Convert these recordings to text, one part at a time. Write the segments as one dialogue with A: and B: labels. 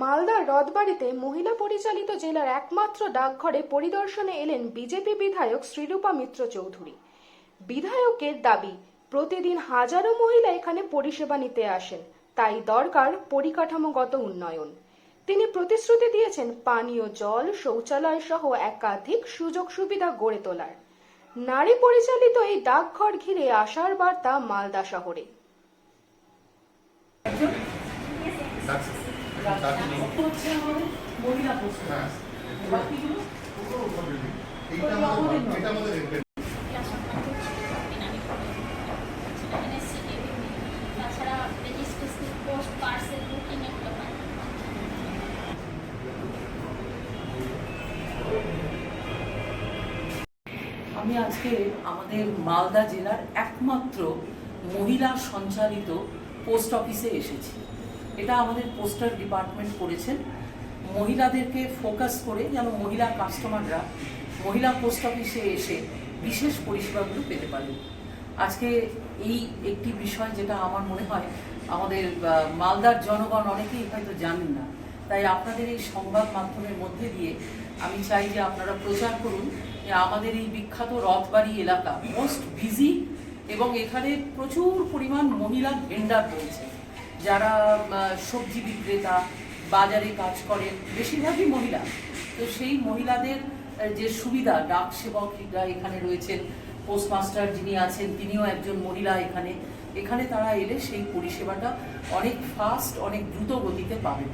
A: মালদার রথবাড়িতে মহিলা পরিচালিত জেলার একমাত্র ডাকঘরে পরিদর্শনে এলেন বিজেপি বিধায়ক শ্রীরূপা মিত্র চৌধুরী। বিধায়কের দাবি, প্রতিদিন হাজারো মহিলা এখানে পরিষেবা নিতে আসেন, তাই দরকার পরিকাঠামোগত উন্নয়ন। তিনি প্রতিশ্রুতি দিয়েছেন পানীয় জল, শৌচালয় সহ একাধিক সুযোগ সুবিধা গড়ে তোলার। নারী পরিচালিত এই ডাকঘর ঘিরে আসার বার্তা মালদা শহরে।
B: আমি আজকে আমাদের মালদা জেলার একমাত্র মহিলা সঞ্চালিত পোস্ট অফিসে এসেছি। এটা আমাদের পোস্টার ডিপার্টমেন্ট করেছেন। মহিলাদেরকে ফোকাস করে যেন মহিলা কাস্টমাররা, মহিলা পোস্ট অফিসে এসে বিশেষ পরিষেবাগুলো পেতে পারেন আজকে এই একটি বিষয় যেটা আমার মনে হয়, আমাদের মালদার জনগণ অনেকেই হয়তো জানেন না। তাই আপনাদের এই সংবাদ মাধ্যমের মধ্যে দিয়ে আমি চাই যে আপনারা প্রচার করুন যে আমাদের এই বিখ্যাত রথবাড়ি এলাকা মোস্ট বিজি এবং এখানে প্রচুর পরিমাণ মহিলা ভেন্ডার রয়েছে। যারা সবজি বিক্রেতা, বাজারে কাজ করেন, বেশিরভাগই মহিলা। তো সেই মহিলাদের যে সুবিধা, ডাক সেবকরা এখানে রয়েছেন, পোস্টমাস্টার যিনি আছেন, তিনিও একজন মহিলা এখানে। এখানে তারা এলে সেই পরিষেবাটা অনেক ফাস্ট অনেক দ্রুত গতিতে পাবেন।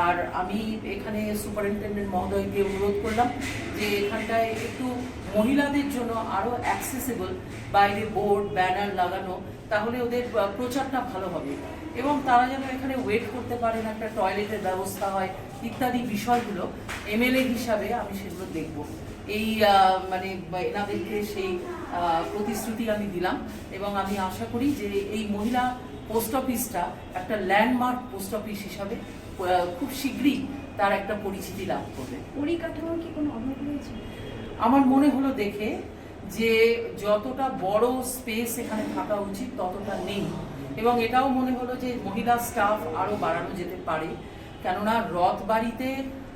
B: আর আমি এখানে সুপারিনটেন্ডেন্ট মহোদয়কে অনুরোধ করলাম যে এখানটায় একটু মহিলাদের জন্য আরও অ্যাক্সেসেবল বাইরে বোর্ড ব্যানার লাগানো, তাহলে ওদের প্রচারটা ভালো হবে। এবং তারা যেন এখানে ওয়েট করতে পারেন একটা টয়লেটের ব্যবস্থা হয় ইত্যাদি বিষয়গুলো এমএলএ হিসাবে আমি সেগুলো দেখব। এই মানে এনাদেরকে সেই প্রতিশ্রুতি আমি দিলাম এবং আমি আশা করি যে এই মহিলা পোস্ট অফিসটা একটা ল্যান্ডমার্ক পোস্ট অফিস হিসাবে খুব শীঘ্রই তার একটা পরিচিতি লাভ করবে।
C: পরিকাঠামোর কি কোনো অভাব রয়েছে?
B: আমার মনে হলো দেখে যে যতটা বড় স্পেস এখানে থাকা উচিত ততটা নেই। এবং এটাও মনে হলো যে মহিলা স্টাফ আরও বাড়ানো যেতে পারে। কেননা রথ বাড়িতে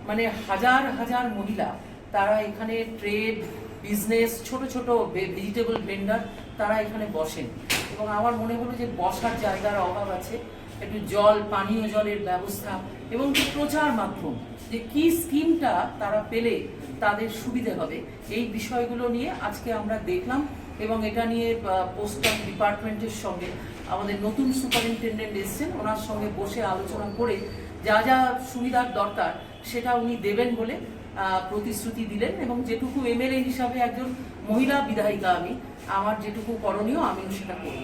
B: মানে হাজার হাজার মহিলা, তারা এখানে ট্রেড বিজনেস ছোট ছোট ভেজিটেবল ভেন্ডার তারা এখানে বসেন। এবং আমার মনে হলো যে বসার জায়গার অভাব আছে। একটু জল, পানীয় জলের ব্যবস্থা এবং প্রচার মাধ্যম যে কি স্কিমটা তারা পেলে তাদের সুবিধে হবে। এই বিষয়গুলো নিয়ে আজকে আমরা দেখলাম এবং এটা নিয়ে পোস্ট ডিপার্টমেন্টের সঙ্গে আমাদের নতুন সুপারিনটেন্ডেন্ট এসছেন। ওনার সঙ্গে বসে আলোচনা করে যা যা সুবিধার দরকার সেটা উনি দেবেন বলে প্রতিশ্রুতি দিলেন এবং যেটুকু এমএলএ হিসাবে একজন মহিলা বিধায়িকা আমি, আমার যেটুকু করণীয় আমিও সেটা করব।